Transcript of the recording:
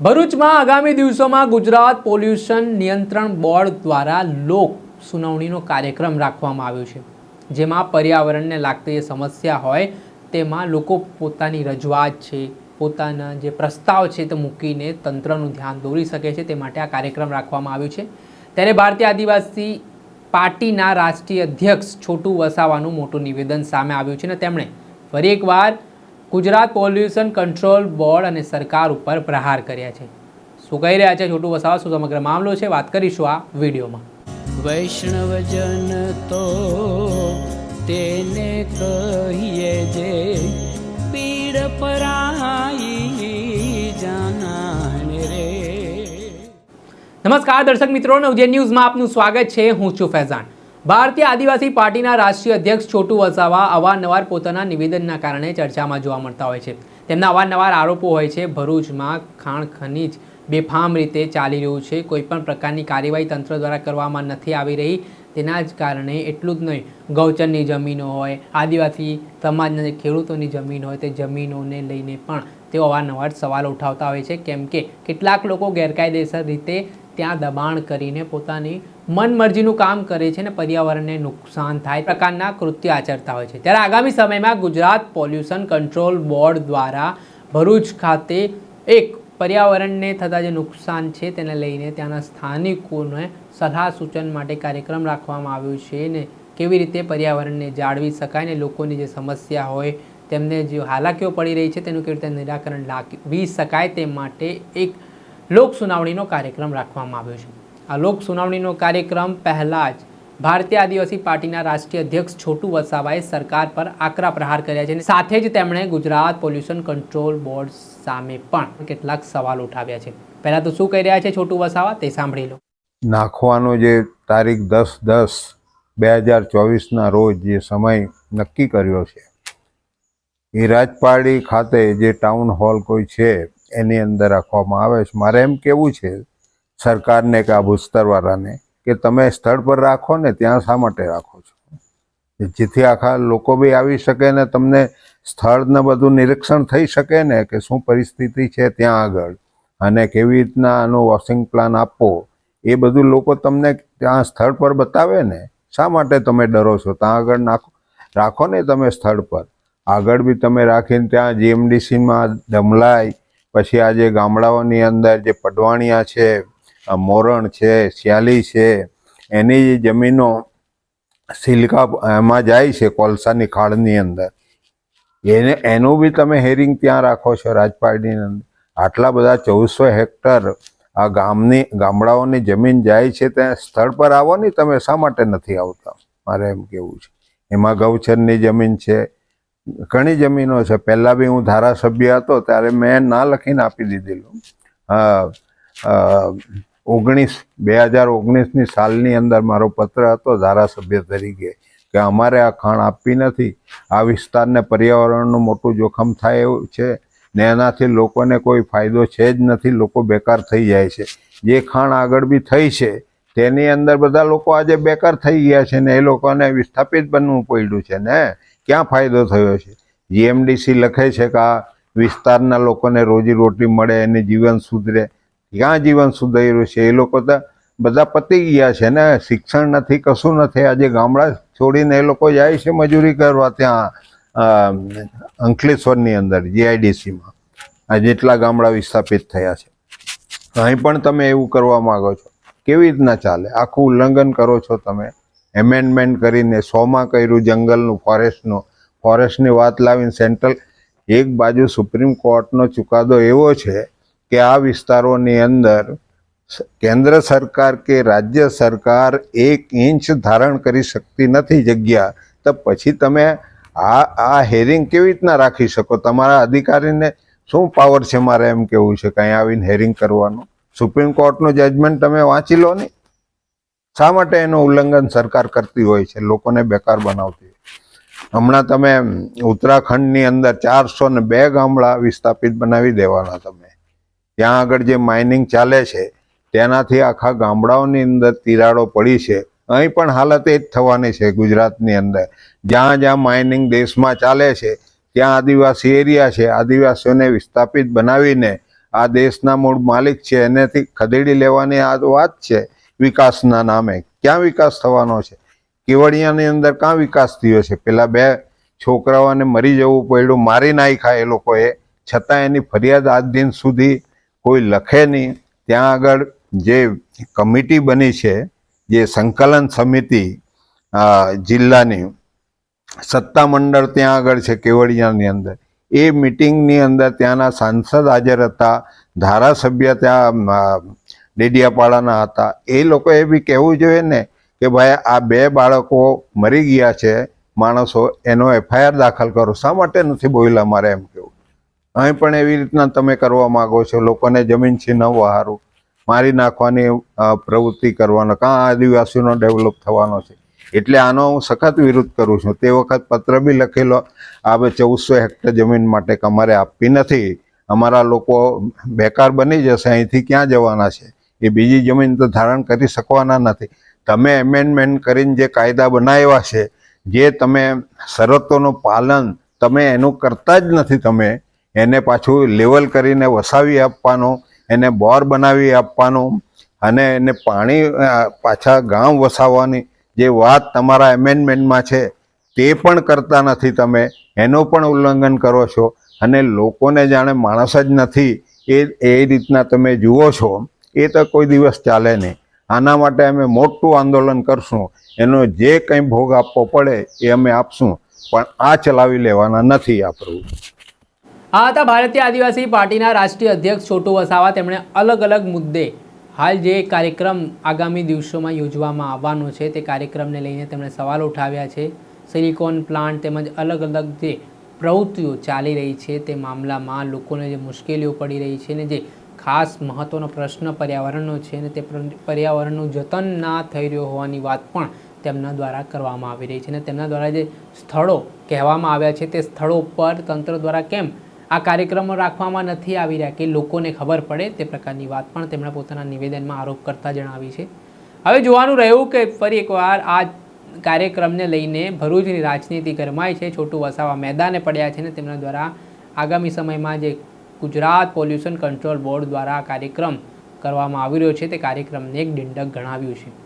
ભરૂચમાં આગામી દિવસોમાં ગુજરાત પોલ્યુશન નિયંત્રણ બોર્ડ દ્વારા લોક સુનાવણીનો કાર્યક્રમ રાખવામાં આવ્યો છે. જેમાં પર્યાવરણને લાગતી સમસ્યા હોય, તેમાં લોકો પોતાની રજૂઆત છે, પોતાના જે પ્રસ્તાવ છે તે મૂકીને તંત્રનું ધ્યાન દોરી શકે છે તે માટે આ કાર્યક્રમ રાખવામાં આવ્યો છે. ત્યારે ભારતીય આદિવાસી પાર્ટીના રાષ્ટ્રીય અધ્યક્ષ છોટુ વસાવાનું મોટું નિવેદન સામે આવ્યું છે અને તેમણે ફરી એકવાર ગુજરાત પોલ્યુશન કંટ્રોલ બોર્ડ અને સરકાર ઉપર પ્રહાર કર્યા છે. શું કહી રહ્યા છે છોટું વસાવા? શું સમગ્ર મામલો છે? વાત કરીશું આ વિડીયોમાં. વૈષ્ણવજન તો તેને કહીએ જે પીડ પરાઈ જાનાને રે. નમસ્કાર દર્શક મિત્રો નવજે ન્યૂઝમાં આપનું સ્વાગત છે. હું છું ફૈઝાન. ભારતીય આદિવાસી પાર્ટીના રાષ્ટ્રીય અધ્યક્ષ છોટુ વસાવા અવારનવાર પોતાના નિવેદનના કારણે ચર્ચામાં જોવા મળતા હોય છે. તેમના અવારનવાર આરોપો હોય છે, ભરૂચમાં ખાણ ખનીજ બેફામ રીતે ચાલી રહ્યું છે. કોઈપણ પ્રકારની કાર્યવાહી તંત્ર દ્વારા કરવામાં નથી આવી રહી. તેના જ કારણે એટલું જ નહીં, ગૌચરની જમીનો હોય, આદિવાસી સમાજના જે ખેડૂતોની જમીન હોય, તે જમીનોને લઈને પણ તેઓ અવારનવાર સવાલ ઉઠાવતા હોય છે. કેમ કે કેટલાક લોકો ગેરકાયદેસર રીતે ત્યાં દબાણ કરીને પોતાની મનમરજીનું કામ કરે છે અને પર્યાવરણને નુકસાન થાય પ્રકારના કૃત્ય આચરતા હોય છે. ત્યારે આગામી સમયમાં ગુજરાત પોલ્યુશન કંટ્રોલ બોર્ડ દ્વારા ભરૂચ ખાતે એક પર્યાવરણને થતા જે નુકસાન છે તેને લઈને ત્યાંના સ્થાનિકોને સલાહ સૂચન માટે કાર્યક્રમ રાખવામાં આવ્યો છે ને કેવી રીતે પર્યાવરણને જાળવી શકાય ને લોકોની જે સમસ્યા હોય, તેમને જે હાલાકીઓ પડી રહી છે તેનું કેવી રીતે નિરાકરણ લાવી શકાય તે માટે એક લોક સુનાવણીનો કાર્યક્રમ રાખવામાં આવ્યો છે. આ લોક સુનાવણીનો કાર્યક્રમ પહેલાં જ ભારતીય આદિવાસી પાર્ટીના રાષ્ટ્રીય અધ્યક્ષ છોટુ વસાવાએ સરકાર પર આકરા પ્રહાર કર્યા છે અને સાથે જ તેમણે ગુજરાત પોલ્યુશન કંટ્રોલ બોર્ડ સામે પણ કેટલાક સવાલ ઉઠાવ્યા છે. પહેલાં તો શું કહી રહ્યા છે છોટુ વસાવા? તે સાંભળી લો. નાખવાનો જે તારીખ દસ દસ બે હજાર ચોવીસના રોજ જે સમય નક્કી કર્યો છે, એ રાજપાડી ખાતે જે ટાઉન હોલ કોઈ છે, એની અંદર રાખવામાં આવે છે. મારે એમ કેવું છે સરકારને કે આ ભૂસ્તરવાળાને કે તમે સ્થળ પર રાખો ને ત્યાં શા માટે રાખો છો? જેથી આખા લોકો બી આવી શકે ને તમને સ્થળને બધું નિરીક્ષણ થઈ શકે ને કે શું પરિસ્થિતિ છે ત્યાં આગળ અને કેવી રીતના આનો વોશિંગ પ્લાન આપવો, એ બધું લોકો તમને ત્યાં સ્થળ પર બતાવે ને, શા માટે તમે ડરો છો? ત્યાં આગળ નાખો, રાખો ને તમે સ્થળ પર. આગળ બી તમે રાખીને ત્યાં જીએમડીસીમાં ધમલાઈ પછી આ જે ગામડાઓની અંદર જે પડવાણિયા છે મોરણ છે શ્યાલી છે, એની જમીનો સિલકા એમાં જાય છે કોલસાની ખાળની અંદર. એને, એનું બી તમે હેરિંગ ત્યાં રાખો છો રાજપાડીની અંદર. આટલા બધા ચૌદસો હેક્ટર આ ગામની, ગામડાઓની જમીન જાય છે ત્યાં સ્થળ પર આવો ને તમે શા માટે નથી આવતા? મારે એમ કેવું છે. એમાં ગૌચરની જમીન છે, ઘણી જમીનો છે. પહેલાં બી હું ધારાસભ્ય હતો ત્યારે મેં ના લખીને આપી દીધેલું. ઓગણીસ, બે હજાર ઓગણીસની સાલની અંદર મારો પત્ર હતો ધારાસભ્ય તરીકે કે અમારે આ ખાણ આપવી નથી. આ વિસ્તારને પર્યાવરણનું મોટું જોખમ થાય એવું છે ને એનાથી લોકોને કોઈ ફાયદો છે જ નથી, લોકો બેકાર થઈ જાય છે. જે ખાણ આગળ બી થઈ છે, તેની અંદર બધા લોકો આજે બેકાર થઈ ગયા છે ને એ લોકોને વિસ્થાપિત બનવું પડ્યું છે ને? ક્યાં ફાયદો થયો છે? જીએમડીસી લખે છે કે આ વિસ્તારના લોકોને રોજી રોટી મળે, એને જીવન સુધરે. ક્યાં જીવન સુધર્યું છે. એ લોકો તો બધા પતી ગયા છે ને, શિક્ષણ નથી, કશું નથી. આજે ગામડા છોડીને એ લોકો જાય છે મજૂરી કરવા ત્યાં અંકલેશ્વરની અંદર, જીઆઈડીસીમાં. આ જેટલા ગામડા વિસ્થાપિત થયા છે. અહીં પણ તમે એવું કરવા માંગો છો. કેવી રીતના ચાલે? આખું ઉલ્લંઘન કરો છો તમે? એમેન્ડમેન્ટ કરીને સોમાં કર્યું જંગલનું, ફોરેસ્ટનું, ફોરેસ્ટની વાત લાવીને સેન્ટ્રલ, એક બાજુ સુપ્રીમ કોર્ટનો ચુકાદો એવો છે કે આ વિસ્તારોની અંદર કેન્દ્ર સરકાર કે રાજ્ય સરકાર એક ઇંચ ધારણ કરી શકતી નથી જગ્યા. તો પછી તમે આ આ હેરિંગ કેવી રીતના રાખી શકો? તમારા અધિકારીને શું પાવર છે મારે એમ કેવું છે કંઈ આવીને હેરિંગ કરવાનું? સુપ્રીમ કોર્ટનું જજમેન્ટ તમે વાંચી લો ને. શા માટે એનું ઉલ્લંઘન સરકાર કરતી હોય છે? લોકોને બેકાર બનાવતી હમણાં તમે ઉત્તરાખંડની અંદર ચારસો ને બે ગામડા વિસ્થાપિત બનાવી દેવાના તમે. ત્યાં આગળ જે માઇનિંગ ચાલે છે, તેનાથી આખા ગામડાઓની અંદર તિરાડો પડી છે. અહીં પણ હાલત એ જ થવાની છે ગુજરાતની અંદર. જ્યાં જ્યાં માઇનિંગ દેશમાં ચાલે છે, ત્યાં આદિવાસી એરિયા છે, આદિવાસીઓને વિસ્થાપિત બનાવીને આ દેશના મૂળ માલિક છે, એનેથી ખદેડી લેવાની આ વાત છે વિકાસના નામે. ક્યાં વિકાસ થવાનો છે? કેવડિયાની અંદર ક્યાં વિકાસ થયો છે? પેલા બે છોકરાઓને મરી જવું પડ્યું, મારી નાખ્યા એ લોકોએ. છતાં એની ફરિયાદ આજ દિન સુધી કોઈ લખે નહીં. ત્યાં આગળ જે કમિટી બની છે, જે સંકલન સમિતિ જિલ્લાની સત્તામંડળ ત્યાં આગળ છે કેવડિયાની અંદર. એ મિટિંગની અંદર ત્યાંના સાંસદ હાજર હતા, ધારાસભ્ય ત્યાં ડેડિયાપાડાના હતા. એ લોકોએ બી કહેવું જોઈએ ને કે ભાઈ આ બે બાળકો મરી ગયા છે, માણસો, એનો એફઆઈઆર દાખલ કરો. શા માટે નથી બોલ્યા મારે એમ કેવું અહીં પણ એવી રીતના તમે કરવા માગો છો, લોકોને જમીન છીનવવા સારું મારી નાખવાની પ્રવૃત્તિ કરવાનો, કાં આદિવાસીનો ડેવલપ થવાનો છે. એટલે આનો હું સખત વિરોધ કરું છું. તે વખત પત્ર બી લખેલો, આ ચૌદસો હેક્ટર જમીન માટે અમારે આપવી નથી, અમારા લોકો બેકાર બની જશે, અહીંથી ક્યાં જવાના છે? એ બીજી જમીન તો ધારણ કરી શકવાના નથી. તમે એમેન્ડમેન્ટ કરીને જે કાયદા બનાવ્યા છે, જે તમે શરતોનું પાલન, તમે એનું કરતા જ નથી તમે એને પાછું લેવલ કરીને વસાવી આપવાનું, એને બોર બનાવી આપવાનું અને એને પાણી પાછા ગામ વસાવવાની જે વાત તમારા એમેન્ડમેન્ટમાં છે, તે પણ કરતા નથી તમે. એનું પણ ઉલ્લંઘન કરો છો અને લોકોને જાણે માણસ જ નથી એ એ રીતના તમે જુઓ છો. એ તો કોઈ દિવસ ચાલે નહીં. આના માટે અમે મોટું આંદોલન કરશું. એનો જે કંઈ ભોગ આપવો પડે એ અમે આપશું. પણ આ ચલાવી લેવાના નથી આ પ્રભુ આ હતા ભારતીય આદિવાસી પાર્ટીના રાષ્ટ્રીય અધ્યક્ષ છોટુ વસાવા. તેમણે અલગ અલગ મુદ્દે હાલ જે કાર્યક્રમ આગામી દિવસોમાં યોજવામાં આવવાનો છે તે કાર્યક્રમને લઈને તેમણે સવાલો ઉઠાવ્યા છે. સિલિકોન પ્લાન્ટ તેમજ અલગ અલગ જે પ્રવૃત્તિઓ ચાલી રહી છે તે મામલામાં લોકોને જે મુશ્કેલીઓ પડી રહી છે ને જે ખાસ મહત્ત્વનો પ્રશ્ન પર્યાવરણનો છે ને તે પર્યાવરણનું જતન ના થઈ રહ્યું હોવાની વાત પણ તેમના દ્વારા કરવામાં આવી રહી છે અને તેમના દ્વારા જે સ્થળો કહેવામાં આવ્યા છે તે સ્થળો પર તંત્ર દ્વારા કેમ આ કાર્યક્રમો રાખવામાં નથી આવી રહ્યા કે લોકોને ખબર પડે તે પ્રકારની વાત પણ તેમણે પોતાના નિવેદનમાં આરોપ કરતા જણાવી છે. હવે જોવાનું રહ્યું કે ફરી એકવાર આ કાર્યક્રમને લઈને ભરૂચની રાજનીતિ ગરમાય છે. છોટું વસાવા મેદાને પડ્યા છે ને તેમના દ્વારા આગામી સમયમાં જે ગુજરાત પોલ્યુશન કંટ્રોલ બોર્ડ દ્વારા કાર્યક્રમ કરવામાં આવી રહ્યો છે તે કાર્યક્રમને એક દિંડક ગણાવ્યું છે.